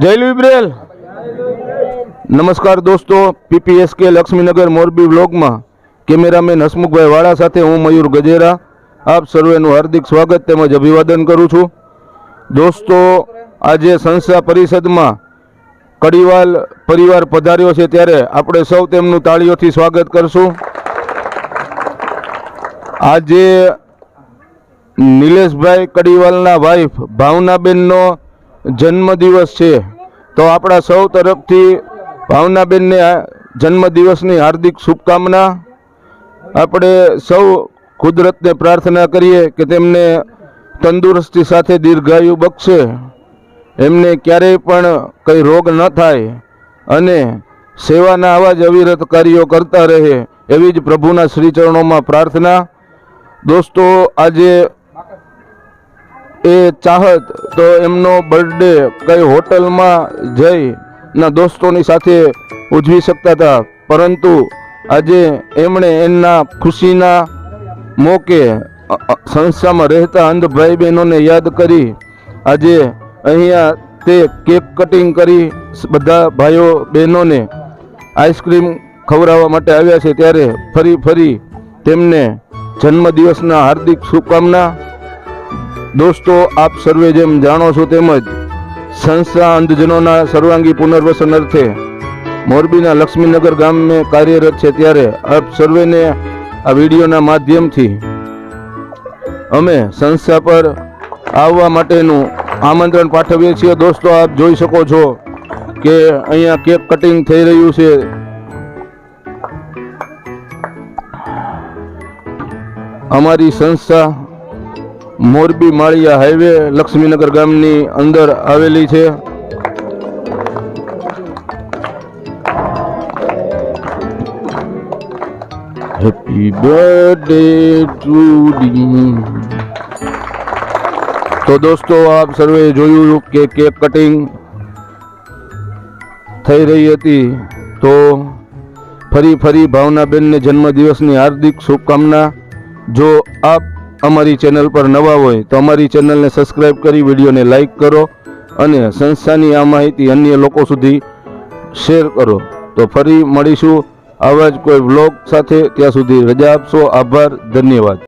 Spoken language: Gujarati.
જય લિબ્રેલ નમસ્કાર દોસ્તો, પીપીએસકે લક્ષ્મીનગર મોરબી બ્લોગમાં કેમેરામેન હસમુખભાઈ વાળા સાથે હું મયુર ગજેરા. આપ સર્વેનું હાર્દિક સ્વાગત તેમજ અભિવાદન કરું છું. દોસ્તો, આજે સંસ્થા પરિષદમાં કડીવાલ પરિવાર પધાર્યો છે ત્યારે આપણે સૌ તેમનું તાળીઓથી સ્વાગત કરશું. આજે નિલેશભાઈ કડીવાલના વાઈફ ભાવનાબેનનો જન્મદિવસ છે. તો આપણા સૌ તરફથી ભાવનાબેનને જન્મદિવસની હાર્દિક શુભકામના. આપણે સૌ કુદરતને પ્રાર્થના કરીએ કે તેમને તંદુરસ્તી સાથે દીર્ઘાયુ બક્ષે. એમને ક્યારેય પણ કંઈ રોગ ન થાય અને સેવાના આવા જ અવિરત કાર્યો કરતા રહે એવી જ પ્રભુના શ્રીચરણોમાં પ્રાર્થના. દોસ્તો, આજે એ ચાહત તો એમનો બર્થડે કઈ હોટલમાં જઈ ના દોસ્તોની સાથે ઉજવી શકતા હતા. પરંતુ આજે એમણે એમના ખુશીના મોકે સંસ્થામાં રહેતા અંધ ભાઈ બહેનોને યાદ કરી આજે અહીંયા તે કેક કટિંગ કરી બધા ભાઈઓ બહેનોને આઈસ્ક્રીમ ખવડાવવા માટે આવ્યા છે. ત્યારે ફરી ફરી તેમને જન્મદિવસના હાર્દિક શુભકામના દોસ્તો, આપ સર્વે જેમ જાણો છો તેમજ સંસ્થા અંધજનોના સર્વાંગી પુનર્વસન અર્થે મોરબીના લક્ષ્મીનગર ગામે કાર્યરત છે ત્યારે આપ સર્વેને આ વિડીયોના માધ્યમથી અમે સંસ્થા પર આવવા માટેનું આમંત્રણ પાઠવીએ છીએ. દોસ્તો, આપ જોઈ શકો છો કે અહીંયા કેક કટિંગ થઈ રહ્યું છે. અમારી સંસ્થા મોરબી માળિયા હાઈવે લક્ષ્મીનગર ગામની અંદર આવેલી છે. હેપી બર્થડે ટુ તો દોસ્તો, આપ સર્વે જોયું કે કેક કટિંગ થઈ રહી હતી. તો ફરી ફરી ભાવનાબેનને જન્મદિવસની હાર્દિક શુભકામના. જો આપ અમારી ચેનલ પર નવા હોય તો અમારી ચેનલને સબસ્ક્રાઈબ કરી, વિડીયોને લાઇક કરો અને સંસ્થાની આ માહિતી અન્ય લોકો સુધી શેર કરો. તો ફરી મળીશું આવા જ કોઈ વ્લોગ સાથે. ત્યાં સુધી રજા આપશો. આભાર. ધન્યવાદ.